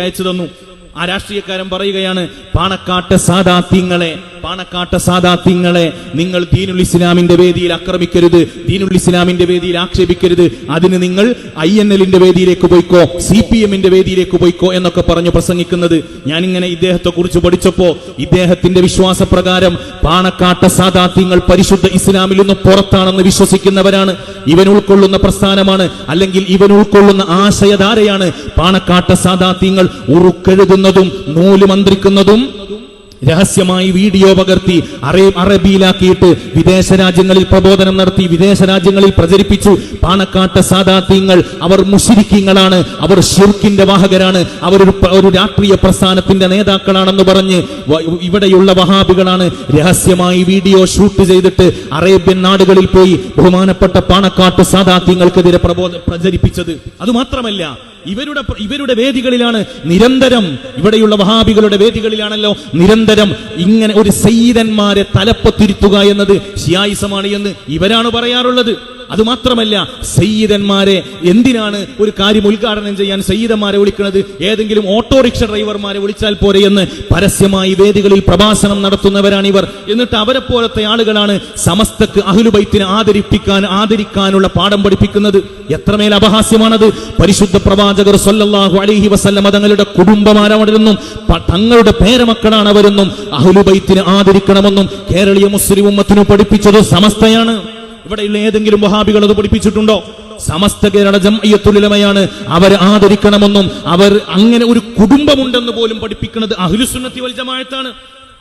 അയച്ചു തന്നു. ആ രാഷ്ട്രീയക്കാരൻ പറയുകയാണ് പാണക്കാട്ട് സാദാത്യങ്ങളെ പാണക്കാട്ട് സാദാത്യങ്ങളെ നിങ്ങൾ ദീനുൽ ഇസ്ലാമിന്റെ വേദിയിൽ ആക്രമിക്കരുത് ദീനുൽ ഇസ്ലാമിന്റെ വേദിയിൽ ആക്ഷേപിക്കരുത്. അതിന് നിങ്ങൾ ഐ എൻ എല്ലിന്റെ വേദിയിലേക്ക് പോയിക്കോ സി പി എമ്മിന്റെ വേദിയിലേക്ക് പോയിക്കോ എന്നൊക്കെ പറഞ്ഞു പ്രസംഗിക്കുന്നത്. ഞാനിങ്ങനെ ഇദ്ദേഹത്തെ കുറിച്ച് പഠിച്ചപ്പോ ഇദ്ദേഹത്തിന്റെ വിശ്വാസപ്രകാരം പാണക്കാട്ട സാദാത്യങ്ങൾ പരിശുദ്ധ ഇസ്ലാമിൽ നിന്ന് പുറത്താണെന്ന് വിശ്വസിക്കുന്നവരാണ്. ഇവൻ ഉൾക്കൊള്ളുന്ന പ്രസ്ഥാനമാണ് അല്ലെങ്കിൽ ഇവൻ ഉൾക്കൊള്ളുന്ന ആശയധാരയാണ്. പാണക്കാട്ട സാദാത്യങ്ങൾ ഉറുക്കെഴുതുന്നതും നൂൽ മന്ത്രിക്കുന്നതും രഹസ്യമായി വീഡിയോ പകർത്തി അറേ അറബിയിലാക്കിയിട്ട് വിദേശ രാജ്യങ്ങളിൽ പ്രബോധനം നടത്തി വിദേശ രാജ്യങ്ങളിൽ പ്രചരിപ്പിച്ചു. പാണക്കാട്ട് സാദാത്യങ്ങൾ അവർ മുഷിരിക്കീങ്ങളാണ് അവർ ഷിർക്കിന്റെ വാഹകരാണ്. അവർ ഒരു രാഷ്ട്രീയ പ്രസ്ഥാനത്തിന്റെ നേതാക്കളാണെന്ന് പറഞ്ഞ് ഇവിടെയുള്ള വഹാബികളാണ്. രഹസ്യമായി വീഡിയോ ഷൂട്ട് ചെയ്തിട്ട് അറേബ്യൻ നാടുകളിൽ പോയി ബഹുമാനപ്പെട്ട പാണക്കാട്ട് സാദാത്യങ്ങൾക്കെതിരെ പ്രബോധ പ്രചരിപ്പിച്ചത്. അതുമാത്രമല്ല ഇവരുടെ ഇവരുടെ വേദികളിലാണ് നിരന്തരം ഇവിടെയുള്ള വഹാബികളുടെ വേദികളിലാണല്ലോ നിരന്തരം ഇങ്ങനെ ഒരു സയ്യിദന്മാരെ തലപ്പത്തിരുത്തുക എന്നത് ഷിയായിസമാണ് എന്ന് ഇവരാണ് പറയാറുള്ളത്. അതുമാത്രമല്ല സയ്യിദന്മാരെ എന്തിനാണ് ഒരു കാര്യം ഉദ്ഘാടനം ചെയ്യാൻ സയ്യിദന്മാരെ വിളിക്കുന്നത്? ഏതെങ്കിലും ഓട്ടോറിക്ഷ ഡ്രൈവർമാരെ വിളിച്ചാൽ പോരെ എന്ന് പരസ്യമായി വേദികളിൽ പ്രഭാഷണം നടത്തുന്നവരാണ് ഇവർ. എന്നിട്ട് അവരെ പോലത്തെ ആളുകളാണ് സമസ്തക്ക് അഹുലുബൈത്തിനെ ആദരിപ്പിക്കാൻ ആദരിക്കാനുള്ള പാഠം പഠിപ്പിക്കുന്നത്. എത്രമേൽ അപഹാസ്യമാണത്? പരിശുദ്ധ പ്രവാചകർ സൊല്ലാഹു അലൈഹി വസല്ലമ തങ്ങളുടെ കുടുംബമാരവരെന്നും തങ്ങളുടെ പേരമക്കളാണ് അവരെന്നും അഹുലുബൈത്തിനെ ആദരിക്കണമെന്നും കേരളീയ മുസ്ലിം ഉമ്മത്തിനു പഠിപ്പിച്ചത് സമസ്തയാണ്. ഇവിടെയുള്ള ഏതെങ്കിലും വഹാബികൾ അത് പഠിപ്പിച്ചിട്ടുണ്ടോ? സമസ്ത കേരള ജംഅയ്യത്തുലമയാണ് അവർ ആദരിക്കണമെന്നും അവർ അങ്ങനെ ഒരു കുടുംബമുണ്ടെന്ന് പോലും പഠിപ്പിക്കുന്നത് അഹ്ലുസുന്നത്തി വൽ ജമാഅത്താണ്.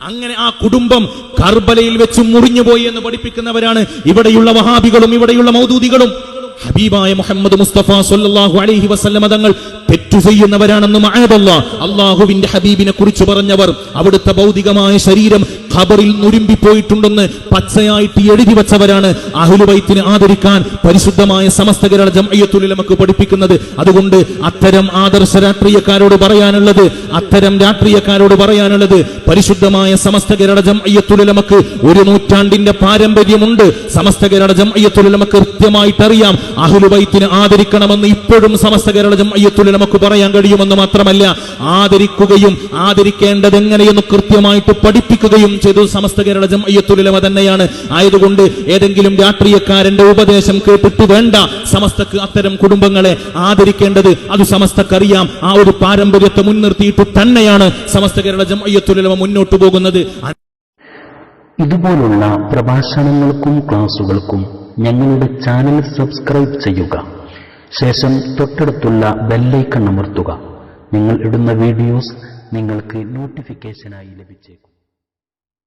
അങ്ങനെ ആ കുടുംബം കർബലയിൽ വെച്ച് മുറിഞ്ഞുപോയി എന്ന് പഠിപ്പിക്കുന്നവരാണ് ഇവിടെയുള്ള വഹാബികളും ഇവിടെയുള്ള മൗദൂദികളും. ഹബീബായ മുഹമ്മദ് മുസ്തഫ സല്ലല്ലാഹു അലൈഹി വസല്ലമ തങ്ങൾ തെറ്റു ചെയ്യുന്നവരാണെന്ന് മഅദല്ല അള്ളാഹുവിന്റെ ഹബീബിനെ കുറിച്ച് പറഞ്ഞവർ അവിടുത്തെ ഭൗതികമായ ശരീരം ഖബറിൽ നുരുമ്പി പോയിട്ടുണ്ടെന്ന് പച്ചയായിട്ട് എഴുതി വച്ചവരാണ് അഹുലുബൈത്തിനെ ആദരിക്കാൻ പരിശുദ്ധമായ സമസ്ത കേരള നമുക്ക് പഠിപ്പിക്കുന്നത്. അതുകൊണ്ട് അത്തരം ആദർശ രാഷ്ട്രീയക്കാരോട് പറയാനുള്ളത് അത്തരം രാഷ്ട്രീയക്കാരോട് പറയാനുള്ളത് പരിശുദ്ധമായ സമസ്ത കേരള നമുക്ക് ഒരു നൂറ്റാണ്ടിന്റെ പാരമ്പര്യമുണ്ട്. സമസ്ത കേരള ജംഅയ്യത്തുലമക്ക് കൃത്യമായിട്ട് അറിയാം അഹുലുബൈത്തിനെ ആദരിക്കണമെന്ന് ഇപ്പോഴും സമസ്ത കേരള നമുക്ക് പറയാൻ കഴിയുമെന്ന് മാത്രമല്ല ആദരിക്കുകയും ആദരിക്കേണ്ടത് എങ്ങനെയെന്ന് കൃത്യമായിട്ട് പഠിപ്പിക്കുകയും ചെയ്തു. സമസ്ത കേരള ജംഅയ്യത്തുലമ തന്നെയാണ്. ആയതുകൊണ്ട് ഏതെങ്കിലും രാഷ്ട്രീയക്കാരന്റെ ഉപദേശം കേട്ടിട്ട് വേണ്ട. സമസ്തക്ക് അത്തരം കുടുംബങ്ങളെ ആദരിക്കേണ്ടത് അത് സമസ്തക്കറിയാം. ആ ഒരു പാരമ്പര്യത്തെ മുൻനിർത്തിയിട്ട് തന്നെയാണ് സമസ്ത കേരള ജംഅയ്യത്തുലമ മുന്നോട്ട് പോകുന്നത്. ഇതുപോലുള്ള പ്രഭാഷണങ്ങൾക്കും ക്ലാസുകൾക്കും ഞങ്ങളുടെ ചാനൽ സബ്സ്ക്രൈബ് ചെയ്യുക. ശേഷം തൊട്ടടുത്തുള്ള ബെല്ലൈക്കൺ അമർത്തുക. നിങ്ങൾ ഇടുന്ന വീഡിയോസ് നിങ്ങൾക്ക് നോട്ടിഫിക്കേഷനായി ലഭിച്ചേക്കും.